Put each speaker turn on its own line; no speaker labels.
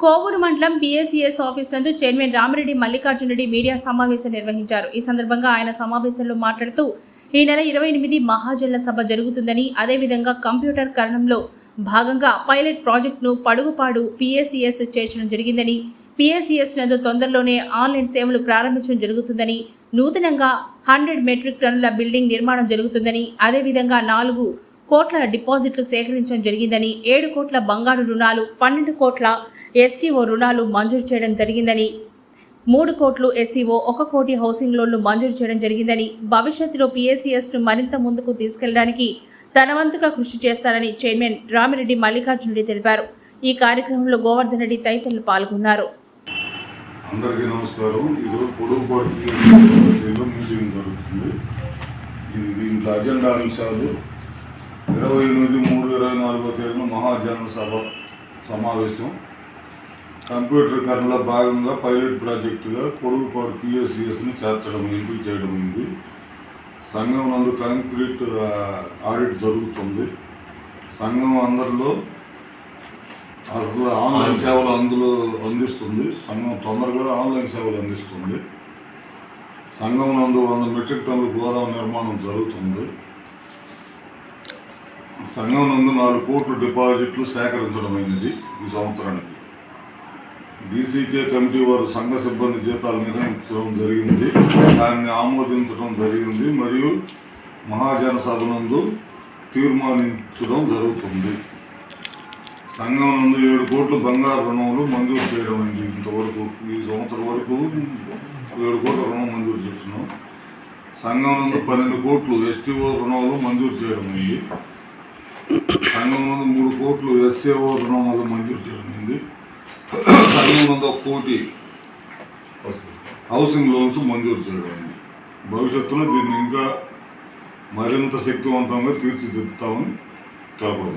కోవూరు మండలం BSES office నందు chairman Ramireddy Mallikarjuna Reddy media సమావేశం నిర్వహించారు. ఈ సందర్భంగా ఆయన సమావేశంలో మాట్లాడుతూ ఈ నెల ఇరవై ఎనిమిది మహాజన్ల సభ జరుగుతుందని అదేవిధంగా కంప్యూటర్ కరణంలో భాగంగా పైలట్ ప్రాజెక్టును పడుగుపాడు పిఎస్సిఎస్ చేర్చడం జరిగిందని పిఎస్సిఎస్ నందు తొందరలోనే ఆన్లైన్ సేవలు ప్రారంభించడం జరుగుతుందని నూతనంగా హండ్రెడ్ మెట్రిక్ టన్నుల బిల్డింగ్ నిర్మాణం జరుగుతుందని అదేవిధంగా నాలుగు కోట్ల డిపాజిట్లు సేకరించడం జరిగిందని ఏడు కోట్ల బంగారు రుణాలు పన్నెండు కోట్ల ఎస్టీఓ రుణాలు మంజూరు చేయడం జరిగిందని మూడు కోట్లు ఎస్సీఓ ఒక కోటి హౌసింగ్ లోన్లు మంజూరు చేయడం జరిగిందని భవిష్యత్తులో పిఎస్సిఎస్ను మరింత ముందుకు తీసుకెళ్ళడానికి తనవంతుగా కృషి చేస్తారని చైర్మన్ రామిరెడ్డి మల్లికార్జున రెడ్డి తెలిపారు. ఈ కార్యక్రమంలో గోవర్ధన్ రెడ్డి తదితరులు పాల్గొన్నారు.
అందరికీ నమస్కారం. ఈరోజు పొడుగు పాటు దీంట్లో అజెండా అంశాలు ఇరవై ఎనిమిది మూడు ఇరవై నాలుగో తేదీన మహాజన సభ సమావేశం. కంప్యూటర్ కర్ణలో భాగంగా పైలట్ ప్రాజెక్టుగా పొడుగుపాడు పిఎస్సిఎస్ని చేర్చడం ఎంపిక చేయడం అయింది సంఘం నందు కాంక్రీట్ ఆడిట్ జరుగుతుంది. సంఘం అందరిలో అసలు ఆన్లైన్. సేవలు అందులో అందిస్తుంది. సంఘం తొందరగా ఆన్లైన్ సేవలు అందిస్తుంది. సంఘం నందు వంద మెట్రిక్ టన్నుల గోదాం నిర్మాణం జరుగుతుంది. సంఘం నందు నాలుగు కోట్ల డిపాజిట్లు సేకరించడమైనది ఈ సంవత్సరానికి. డీసీకే కమిటీ వారు సంఘ సిబ్బంది జీతాలు నిర్ణయించడం జరిగింది. దాన్ని ఆమోదించడం జరిగింది. మరియు మహాజన సభ నందు తీర్మానించడం జరుగుతుంది. సంఘం నందు ఏడు కోట్ల బంగారు రుణములు మంజూరు చేయడం అయింది ఇంతవరకు ఈ సంవత్సరం వరకు ఏడు కోట్ల రుణం మంజూరు చేస్తున్నాం. సంఘం నందు పన్నెండు కోట్లు ఎస్టీఓ రుణాలు మంజూరు చేయడం అయింది సంఘం వంద మూడు కోట్లు ఎస్ఏఓ రుణాలు మంజూరు చేయడం సంఘం నందు ఒక కోటి హౌసింగ్ లోన్స్ మంజూరు చేయబడింది భవిష్యత్తులో దీన్ని ఇంకా మరింత శక్తివంతంగా తీర్చిదిద్దుతామని తెలపడం